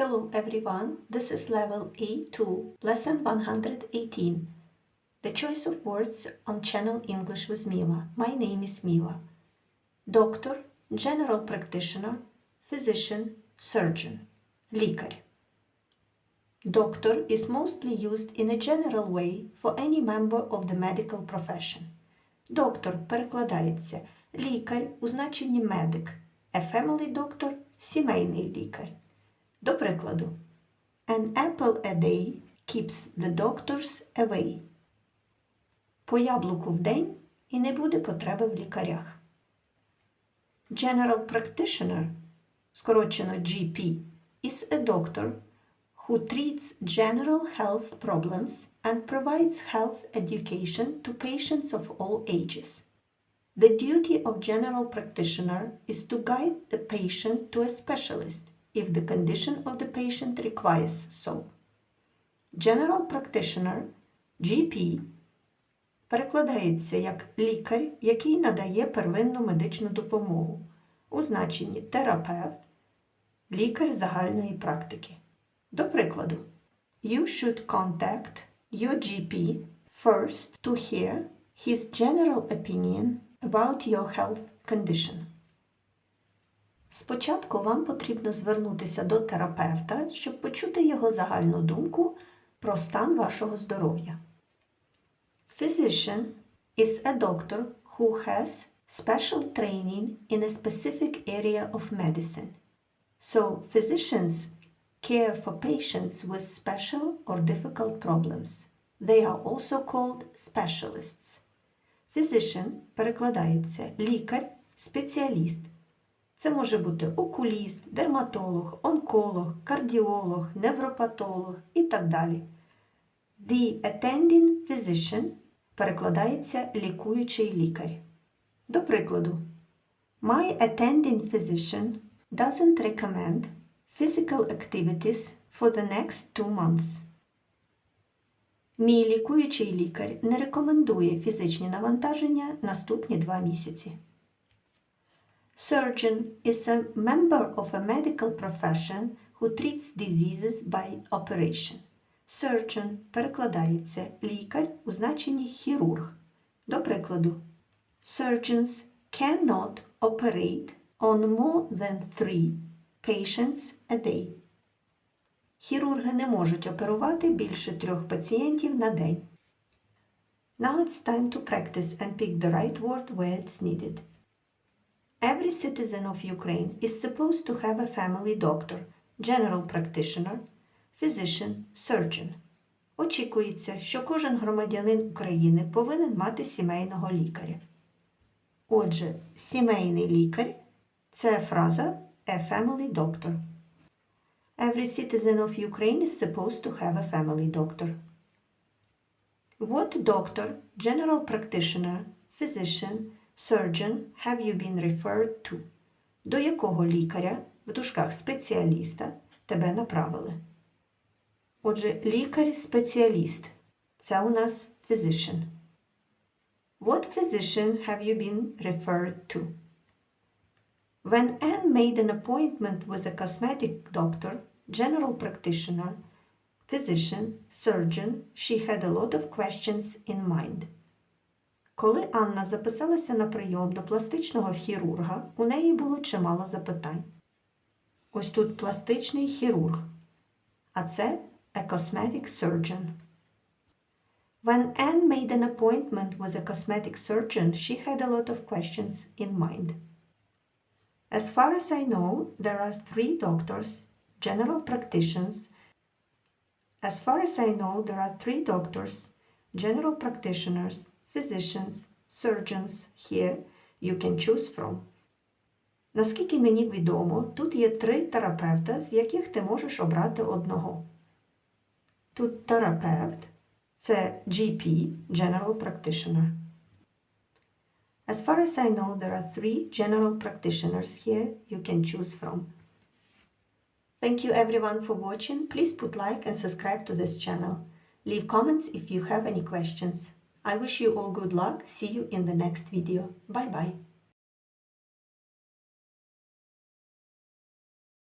Hello everyone, this is level A2, lesson 118. The choice of words on channel English with Mila. My name is Mila. Doctor, general practitioner, physician, surgeon. Лікар. Doctor is mostly used in a general way for any member of the medical profession. Доктор перекладається лікар у значенні медик, a family doctor – сімейний лікар. До прикладу, An apple a day keeps the doctors away. По яблуку в день і не буде потреби в лікарях. General practitioner, скорочено GP, is a doctor who treats general health problems and provides health education to patients of all ages. The duty of general practitioner is to guide the patient to a specialist if the condition of the patient requires so. General practitioner GP перекладається як лікар, який надає первинну медичну допомогу у значенні терапевт, лікар загальної практики. До прикладу, you should contact your GP first to hear his general opinion about your health condition. Спочатку вам потрібно звернутися до терапевта, щоб почути його загальну думку про стан вашого здоров'я. Physician is a doctor who has special training in a specific area of medicine. So, physicians care for patients with special or difficult problems. They are also called specialists. Physician перекладається лікар, спеціаліст. Це може бути окуліст, дерматолог, онколог, кардіолог, невропатолог і так далі. The attending physician перекладається лікуючий лікар. До прикладу, My attending physician doesn't recommend physical activities for the next two months. Мій лікуючий лікар не рекомендує фізичні навантаження наступні два місяці. Surgeon is a member of a medical profession who treats diseases by operation. Surgeon перекладається лікар у значенні хірург. До прикладу, surgeons cannot operate on more than three patients a day. Хірурги не можуть оперувати більше трьох пацієнтів на день. Now it's time to practice and pick the right word where it's needed. Every citizen of Ukraine is supposed to have a family doctor, general practitioner, physician, surgeon. Очікується, що кожен громадянин України повинен мати сімейного лікаря. Отже, сімейний лікар це фраза a family doctor. Every citizen of Ukraine is supposed to have a family doctor. What doctor, general practitioner, physician, surgeon have you been referred to? До якого лікаря, в дужках спеціаліста, тебе направили? Отже, лікар-спеціаліст. Це у нас physician. What physician have you been referred to? When Anne made an appointment with a cosmetic doctor, general practitioner, physician, surgeon, she had a lot of questions in mind. Коли Анна записалася на прийом до пластичного хірурга, у неї було чимало запитань. Ось тут пластичний хірург, а це a cosmetic surgeon. When Anne made an appointment with a cosmetic surgeon, she had a lot of questions in mind. As far as I know, there are three doctors, general practitioners. As far as I know, there are three doctors, general practitioners, physicians, surgeons here you can choose from. Наскільки мені відомо, тут є три терапевта, з яких ти можеш обрати одного. Тут терапевт це GP, General Practitioner. As far as I know, there are three general practitioners here you can choose from. Thank you everyone for watching. Please put like and subscribe to this channel. Leave comments if you have any questions. I wish you all good luck. See you in the next video. Bye bye.